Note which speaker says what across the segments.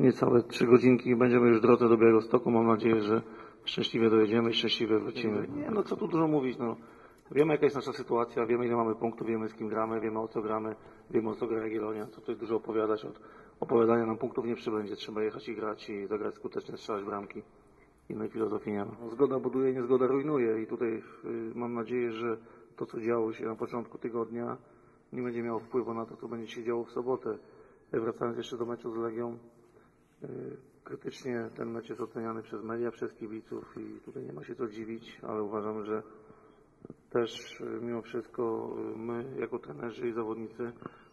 Speaker 1: niecałe trzy godzinki i będziemy już w drodze do Białegostoku. Mam nadzieję, że szczęśliwie dojedziemy i szczęśliwie wrócimy. Nie, no co tu dużo mówić, no. Wiemy jaka jest nasza sytuacja, wiemy ile mamy punktów, wiemy z kim gramy, wiemy o co gramy, wiemy o co gra Jagiellonia. Co tutaj dużo opowiadać, od opowiadania nam punktów nie przybędzie. Trzeba jechać i grać i zagrać skutecznie, strzelać bramki. Innej filozofii nie ma. No, Zgoda buduje, niezgoda rujnuje i tutaj y, mam nadzieję, że to co działo się na początku tygodnia nie będzie miało wpływu na to, co będzie się działo w sobotę. Wracając jeszcze do meczu z Legią, krytycznie ten mecz jest oceniany przez media, przez kibiców i tutaj nie ma się co dziwić, ale uważam, że też y, mimo wszystko y, my jako trenerzy i zawodnicy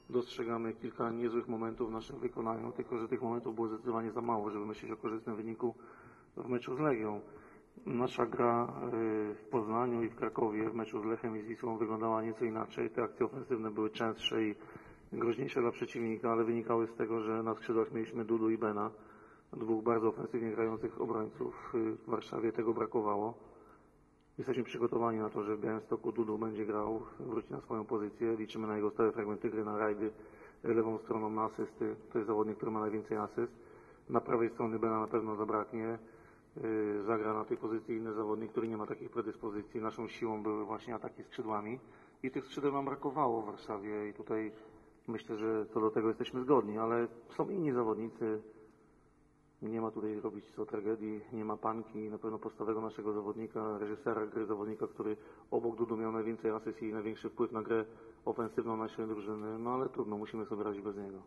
Speaker 1: dostrzegamy kilka niezłych momentów w naszym wykonaniu, tylko że tych momentów było zdecydowanie za mało, żeby myśleć o korzystnym wyniku w meczu z Legią. Nasza gra y, w Poznaniu i w Krakowie w meczu z Lechem i z Wisłą wyglądała nieco inaczej. Te akcje ofensywne były częstsze i groźniejsze dla przeciwnika, ale wynikały z tego, że na skrzydłach mieliśmy Dudu i Bena, dwóch bardzo ofensywnie grających obrońców. W Warszawie tego brakowało. Jesteśmy przygotowani na to, że w Białymstoku Dudu będzie grał, wróci na swoją pozycję. Liczymy na jego stałe fragmenty gry, na rajdy lewą stroną na asysty. To jest zawodnik, który ma najwięcej asyst. Na prawej strony Bena na pewno zabraknie. Yy, Zagra na tej pozycji inny zawodnik, który nie ma takich predyspozycji. Naszą siłą były właśnie ataki skrzydłami i tych skrzydeł nam brakowało w Warszawie i tutaj myślę, że co do tego jesteśmy zgodni, ale są inni zawodnicy, nie ma tutaj robić co tragedii, nie ma panki, na pewno podstawego naszego zawodnika, reżysera gry zawodnika, który obok Dudu miał najwięcej asyst i największy wpływ na grę ofensywną naszej drużyny, no ale trudno, musimy sobie radzić bez niego.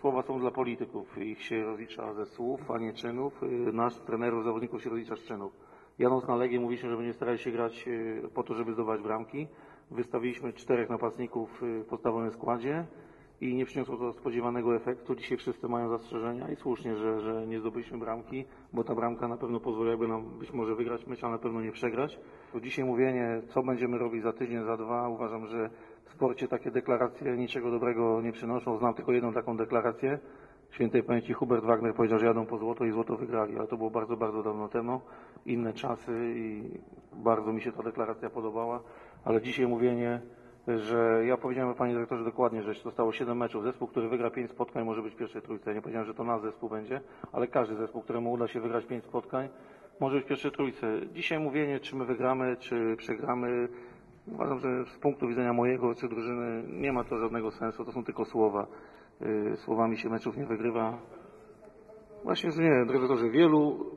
Speaker 1: Słowa są dla polityków, ich się rozlicza ze słów, a nie czynów. Y, Nas, trenerów, zawodników się rozlicza z czynów. Jadąc na Legię mówiliśmy, że będziemy starali się grać y, po to, żeby zdobywać bramki. Wystawiliśmy czterech napastników y, w podstawowym składzie i nie przyniosło to spodziewanego efektu. Dzisiaj wszyscy mają zastrzeżenia i słusznie, że, że nie zdobyliśmy bramki, bo ta bramka na pewno pozwoliłaby nam być może wygrać mecz, ale na pewno nie przegrać. To dzisiaj mówienie, co będziemy robić za tydzień, za dwa, uważam, że w sporcie takie deklaracje niczego dobrego nie przynoszą. Znam tylko jedną taką deklarację. Świętej pamięci Hubert Wagner powiedział, że jadą po złoto i złoto wygrali, ale to było bardzo, bardzo dawno temu. Inne czasy i bardzo mi się ta deklaracja podobała, ale dzisiaj mówienie że ja powiedziałem panie dyrektorze dokładnie, że zostało 7 meczów. Zespół, który wygra 5 spotkań może być w pierwszej trójce. Nie powiedziałem, że to nasz zespół będzie, ale każdy zespół, któremu uda się wygrać 5 spotkań, może być w pierwszej trójce. Dzisiaj mówienie, czy my wygramy, czy przegramy, uważam, że z punktu widzenia mojego czy drużyny nie ma to żadnego sensu. To są tylko słowa. Yy, Słowami się meczów nie wygrywa. Właśnie, że nie, dyrektorze, wielu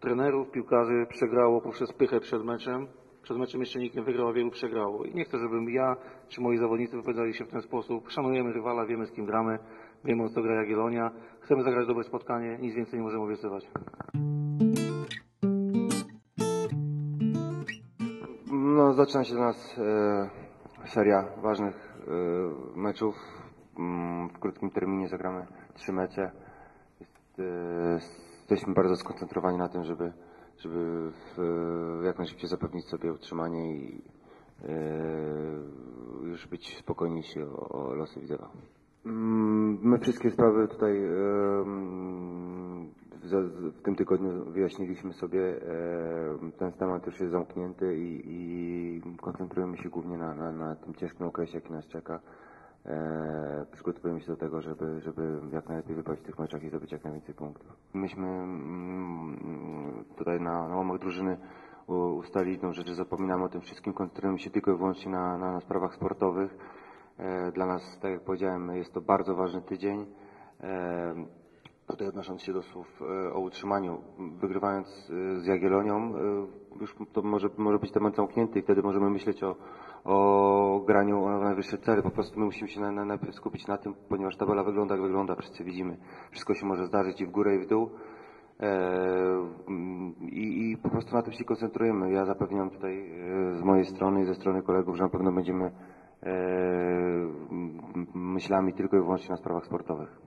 Speaker 1: trenerów, piłkarzy przegrało poprzez pychę przed meczem. Przed meczem jeszcze nikt nie wygrał, a wielu przegrało. I nie chcę, żebym ja czy moi zawodnicy wypowiadali się w ten sposób. Szanujemy rywala, wiemy z kim gramy, wiemy o co gra Jagiellonia. Chcemy zagrać dobre spotkanie, nic więcej nie możemy obiecywać.
Speaker 2: No, zaczyna się dla nas e, seria ważnych e, meczów. Mm, w krótkim terminie zagramy trzy mecze. Jest, e, jesteśmy bardzo skoncentrowani na tym, żeby, żeby w, jak najszybciej zapewnić sobie utrzymanie i e, już być spokojniejsi o, o losy Widzewa. Mm, My wszystkie sprawy tutaj mm, w, w tym tygodniu wyjaśniliśmy sobie. e, Ten temat już jest zamknięty i, i koncentrujemy się głównie na, na, na tym ciężkim okresie, jaki nas czeka. E, Przygotowujemy się do tego, żeby, żeby jak najlepiej wypaść w tych meczach i zdobyć jak najwięcej punktów. Myśmy mm, tutaj na, na łamach drużyny u- ustalili jedną rzecz, że zapominamy o tym wszystkim, koncentrujemy się tylko i wyłącznie na, na sprawach sportowych. E, Dla nas, tak jak powiedziałem, jest to bardzo ważny tydzień. E, Tutaj odnosząc się do słów e, o utrzymaniu, wygrywając z Jagiellonią, e, już to może, może być temat zamknięty i wtedy możemy myśleć o, o graniu o najwyższe cele. Po prostu my musimy się na, na, najpierw skupić na tym, ponieważ tabela wygląda jak wygląda, wszyscy widzimy. Wszystko się może zdarzyć i w górę i w dół. E, mm, I, I po prostu na tym się koncentrujemy. Ja zapewniam tutaj e, z mojej strony i ze strony kolegów, że na pewno będziemy e, myślami tylko i wyłącznie na sprawach sportowych.